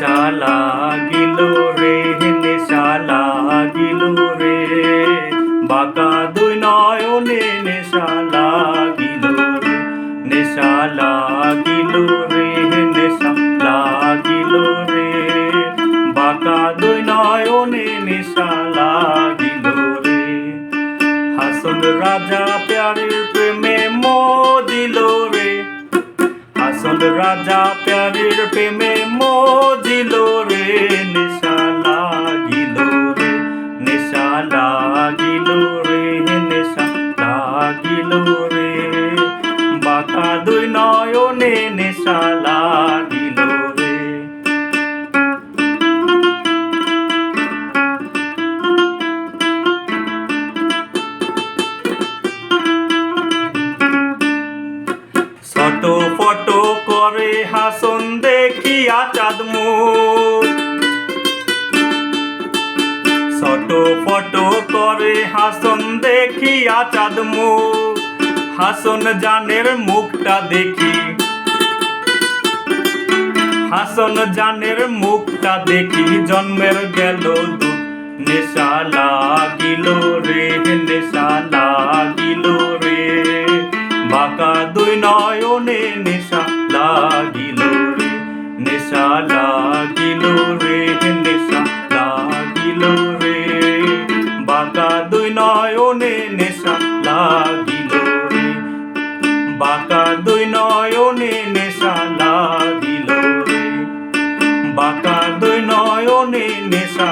নেশা লাগিল রে, নেশা লাগিল রে। বাঁকা দুই নয়নে নেশা লাগিল রে, নেশা লাগিল রে, নেশা লাগিল রে। বাঁকা দুই নয়নে নেশা লাগিল রে। হাসন রাজা প্যারের প্রেমে মদিল রে। হাসন রাজা প্যারের প্রেমে মজিল রে, নেশা লাগিল রে, নেশা লাগিল রে, নেশা লাগিল রে। বাঁকা দুই নয়নে নেশা লাগিল রে। ফটো করে হাসন দেখিয়া চাঁদ মুখ ছোট ফটো করে হাসন দেখিয়া চাঁদ মুখ হাসন জানের মুখটা দেখি। হাসন জানের মুখটা দেখি। জন্মের গেল নেশা লাগিল রে, নেশা লাগিল রে। বাঁকা দুই নয়নে নেশা লাগিল রে, নেশা লাগিল রে, নেশা লাগিল রে। বাঁকা দুই নয়নে নেশা লাগিল রে, বাঁকা দুই নয়নে নেশা লাগিল রে। বাঁকা দুই নয়নে নেশা